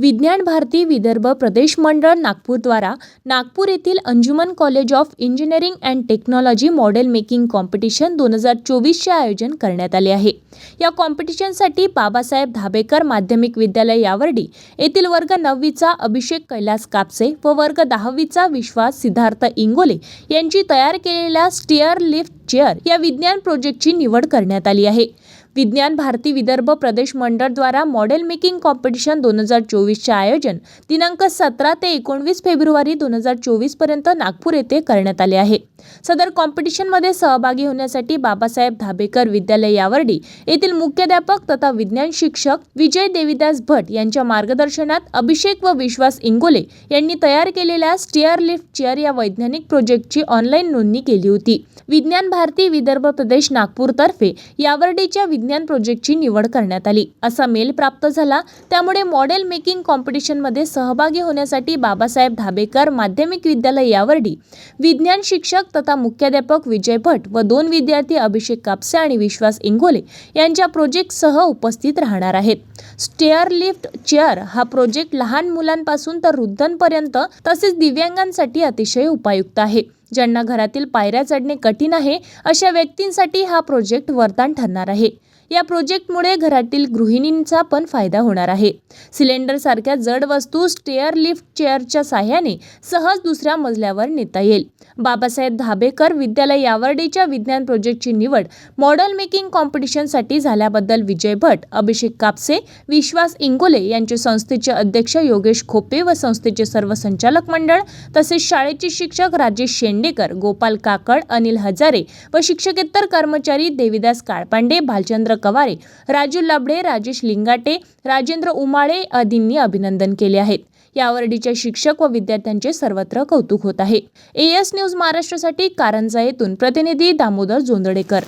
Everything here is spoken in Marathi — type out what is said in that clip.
विज्ञान भारती विदर्भ प्रदेश मंडळ नागपूरद्वारा नागपूर येथील Anjuman college of engineering and technology model making competition दोन हजार चोवीसचे आयोजन करण्यात आले आहे. या कॉम्पिटिशनसाठी बाबासाहेब धाबेकर माध्यमिक विद्यालय यावर्डी येथील वर्ग नववीचा अभिषेक कैलास कापसे व वर्ग दहावीचा विश्वास सिद्धार्थ इंगोले यांची तयार केलेल्या स्टिअर लिफ्ट चेअर या विज्ञान प्रोजेक्टची निवड करण्यात आली आहे. विज्ञान भारती विदर्भ प्रदेश मंडळद्वारा मॉडेल मेकिंग कॉम्पिटिशन दोन हजार चोवीसचे आयोजन दिनांक सतरा ते एकोणवीस फेब्रुवारी दोन हजार चोवीसपर्यंत नागपूर येथे करण्यात आले आहे. सदर कॉम्पिटिशनमध्ये सहभागी होण्यासाठी बाबासाहेब धाबेकर विद्यालय यावर्डी येथील मुख्याध्यापक तथा विज्ञान शिक्षक विजय देविदास भट यांच्या मार्गदर्शनात अभिषेक व विश्वास इंगोले यांनी तयार केलेल्या स्टिअर लिफ्ट चेअर या वैज्ञानिक प्रोजेक्टची ऑनलाईन नोंदणी केली होती. विज्ञान भारती विदर्भ प्रदेश नागपूरतर्फे यावर्डीच्या विज्ञान प्रोजेक्टची निवड करण्यात आली. असा मेल प्राप्त झाला. त्यामुळे मॉडेल मेकिंग कॉम्पिटिशनमध्ये सहभागी होण्यासाठी बाबासाहेब धाबेकर माध्यमिक विद्यालय यावर्डी विज्ञान शिक्षक तथा मुख्याध्यापक विजय भट व दोन विद्यार्थी अभिषेक कापसे आणि विश्वास इंगोले यांच्या प्रोजेक्टसह उपस्थित राहणार आहेत. स्टेअर लिफ्ट चेअर हा प्रोजेक्ट लहान मुलांपासून तर वृद्धांपर्यंत तसेच दिव्यांगांसाठी अतिशय उपयुक्त आहे. ज्यांना घरातील पायऱ्या चढणे कठीण आहे अशा व्यक्तींसाठी हा प्रोजेक्ट वरदान ठरणार आहे. या प्रोजेक्टमुळे घरातील गृहिणींचा पण फायदा होणार आहे. सिलेंडरसारख्या जड वस्तू स्टेअर लिफ्ट चेअरच्या साह्याने सहज दुसऱ्या मजल्यावर नेता येईल. बाबासाहेब धाबेकर विद्यालय यावर्डीच्या विज्ञान प्रोजेक्टची निवड मॉडेल मेकिंग कॉम्पिटिशनसाठी झाल्याबद्दल विजय भट अभिषेक कापसे विश्वास इंगोले यांचे संस्थेचे अध्यक्ष योगेश खोपे व संस्थेचे सर्व संचालक मंडळ तसेच शाळेचे शिक्षक राजेश शेंडेकर गोपाल काकड अनिल हजारे व शिक्षकेतर कर्मचारी देविदास काळपांडे भालचंद्र कवारे राजू लाबडे राजेश लिंगाटे राजेंद्र उमाळे आदींनी अभिनंदन केले आहेत. यावर्डीच्या शिक्षक व विद्यार्थ्यांचे सर्वत्र कौतुक होत आहे. एएस न्यूज महाराष्ट्रासाठी कारंजा येथून प्रतिनिधी दामोदर जोंदडेकर